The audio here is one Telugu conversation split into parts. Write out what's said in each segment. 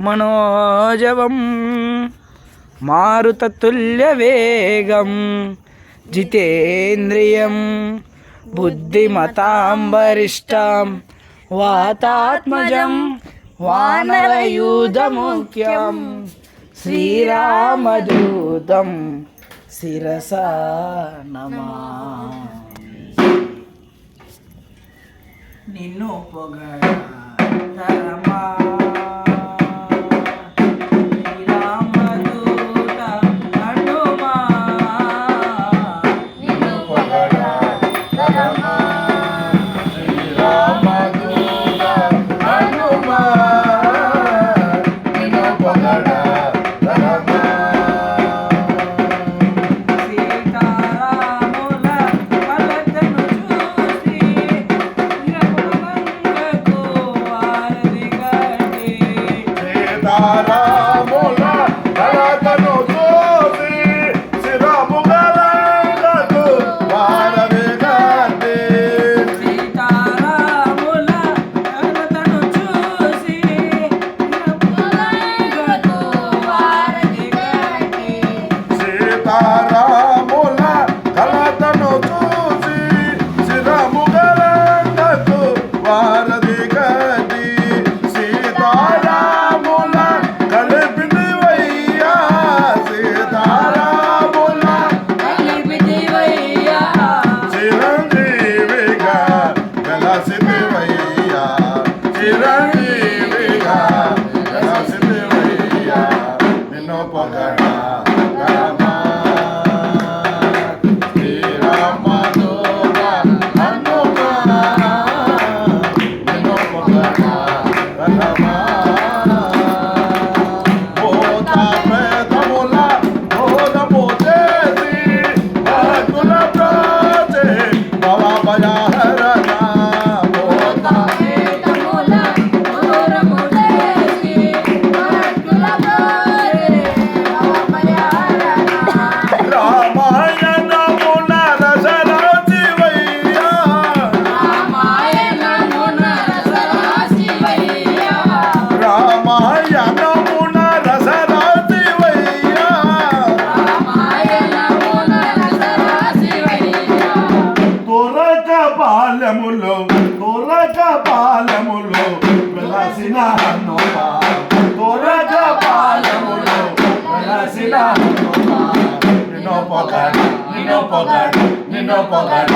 మనోజవం మారుతతుల్య వేగం జితేంద్రియం బుద్ధిమతాం వరిష్టాం వాతాత్మజం వానరయూధముఖ్యం శ్రీరామదూతం శిరస నమా. నిన్ను పొగడ పొగడతరమా Radha. Caramba. పాలములో కొరక పాలములో వెలసిన హన్నోమ కొరక పాలములో వెలసిన హన్నోమ నిన్నో పొగడ నిన్నో పొగడ నిన్నో పొగడ.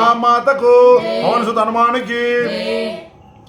రామాతకు పవన్ సుత హనుమానికి.